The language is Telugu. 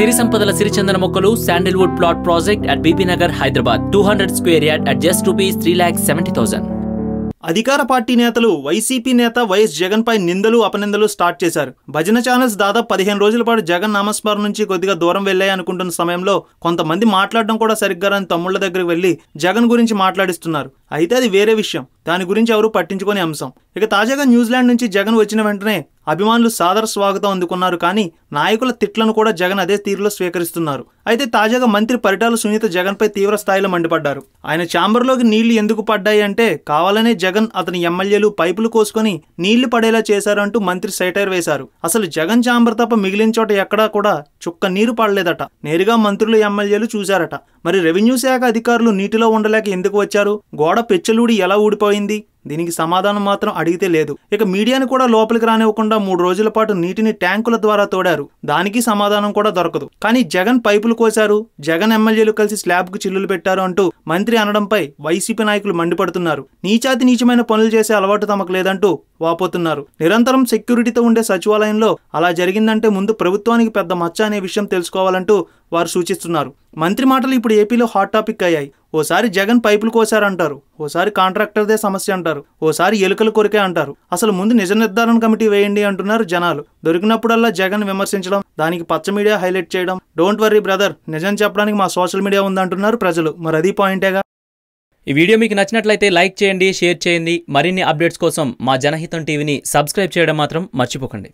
సిరి సంపదల సిరిచందన మొక్కలు sandalwood plot project at B B Nagar Hyderabad two hundred square yard at just rupees three lakh seventy thousand అధికార పార్టీ నేతలు వైసీపీ నేత వైఎస్ జగన్పై నిందలు అపనిందలు స్టార్ట్ చేశారు. భజన ఛానల్స్ దాదాపు పదిహేను రోజుల పాటు జగన్ నామస్మరణ నుంచి కొద్దిగా దూరం వెళ్ళాయి అనుకుంటున్న సమయంలో కొంతమంది మాట్లాడడం కూడా సరిగ్గా రాని తమ్ముళ్ళ దగ్గరికి వెళ్ళి జగన్ గురించి మాట్లాడిస్తున్నారు. అయితే అది వేరే విషయం. దాని గురించి ఎవరు పట్టించుకునే అంశం. ఇక తాజాగా న్యూజిలాండ్ నుంచి జగన్ వచ్చిన వెంటనే అభిమానులు సాదర స్వాగతం అందుకున్నారు కానీ నాయకుల తిట్లను కూడా జగన్ అదే తీరులో స్వీకరిస్తున్నారు. అయితే తాజాగా మంత్రి పరిటాల సునీత జగన్పై తీవ్ర స్థాయిలో మండిపడ్డారు. ఆయన ఛాంబర్లోకి నీళ్ళు ఎందుకు పడ్డాయి అంటే కావాలనే జగన్ అతని ఎమ్మెల్యేలు పైపులు కోసుకొని నీళ్ళు పడేలా చేశారంటూ మంత్రి సైటైర్ వేశారు. అసలు జగన్ ఛాంబర్ తప్ప మిగిలిన చోట ఎక్కడా కూడా చుక్క నీరు పడలేదట. నేరుగా మంత్రులు ఎమ్మెల్యేలు చూశారట. మరి రెవెన్యూ శాఖ అధికారులు నీటిలో ఉండలేక ఎందుకు వచ్చారు? గోడ పెచ్చలూడి ఎలా ఊడిపోయింది? దీనికి సమాధానం మాత్రం అడిగితే లేదు. ఇక మీడియాని కూడా లోపలికి రానివ్వకుండా మూడు రోజుల పాటు నీటిని ట్యాంకుల ద్వారా తోడారు. దానికి సమాధానం కూడా దొరకదు. కానీ జగన్ పైపులు కోశారు. జగన్ ఎమ్మెల్యేలు కలిసి స్లాబ్కు చిల్లులు పెట్టారు అంటూ మంత్రి అనడంపై వైసీపీ నాయకులు మండిపడుతున్నారు. నీచాతి నీచమైన పనులు చేసే అలవాటు తమకు లేదంటూ వాపోతున్నారు. నిరంతరం సెక్యూరిటీతో ఉండే సచివాలయంలో అలా జరిగిందంటే ముందు ప్రభుత్వానికి పెద్ద మచ్చ అనే విషయం తెలుసుకోవాలంటూ వారు సూచిస్తున్నారు. మంత్రి మాటలు ఇప్పుడు ఏపీలో హాట్ టాపిక్ అయ్యాయి. ఓసారి జగన్ పైపులు కోశారంటారు. ఓసారి కాంట్రాక్టర్దే సమస్య అంటారు. ఓసారి ఎలుకలు కొరికే అంటారు. అసలు ముందు నిజ నిర్ధారణ కమిటీ వేయండి అంటున్నారు జనాలు. దొరికినప్పుడల్లా జగన్ విమర్శించడం దానికి పచ్చ మీడియా హైలైట్ చేయడం. డోంట్ వర్రీ బ్రదర్ నిజం చెప్పడానికి మా సోషల్ మీడియా ఉందంటున్నారు ప్రజలు. మరి అది పాయింటేగా? ఈ వీడియో మీకు నచ్చినట్లయితే లైక్ చేయండి షేర్ చేయండి. మరిన్ని అప్డేట్స్ కోసం మా జనహితం టీవీని సబ్స్క్రైబ్ చేయడం మాత్రం మర్చిపోకండి.